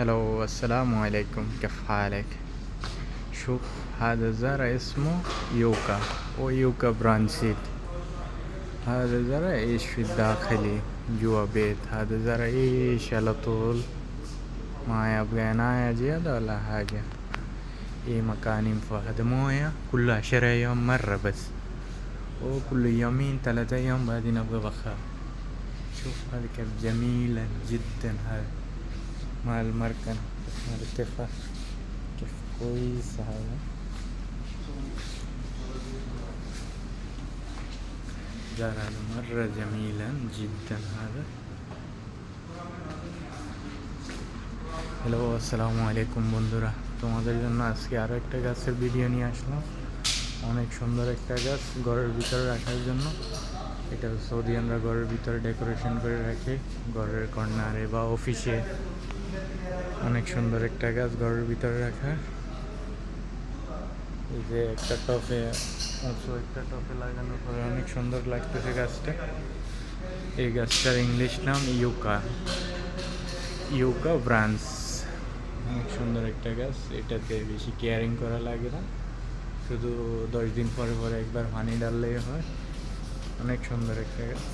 هلو السلام عليكم كيف حالك؟ شوف هذا زرع اسمه يوكا ويوكا برانسيت هذا زرع إيش في الداخلي؟ جوا بيت. هذا زرع إيش على طول؟ ما يبقى عناية زيادة ولا حاجة. إيه مكان ينفع هذا موية كل عشرة يوم مرة بس. وكل يومين ثلاثة أيام بعدين أبغى بخار. شوف هذا كيف جميلا جدا هذا. مع المركن مع الارتفاع كيف كويس هذا زرع مرة جميلا جدا هذا hello আসসালামু আলাইকুম বন্ধুরা তোমাদের জন্য আজকে আরও একটা গাছের ভিডিও নিয়ে আসলাম অনেক সুন্দর একটা গাছ ঘরের ভিতরে রাখার জন্য এটা সৌদিয়ানরা ঘরের ভিতরে ডেকোরেশন করে রাখে ঘরের কর্নারে বা অফিসে অনেক সুন্দর একটা গাছ ঘরের ভিতরে রাখা। এই যে একটা টপে একটা টপে লাগানোর পরে অনেক সুন্দর লাগতেছে গাছটা। এই গাছটার ইংলিশ নাম ইউকা। ইউকা ব্রাঞ্চ। অনেক সুন্দর একটা গাছ, এটাতে বেশি কেয়ারিং করা লাগে না। শুধু দশ দিন পরে পরে একবার পানি ডাললেই হয়। অনেক সুন্দর একটা গাছ।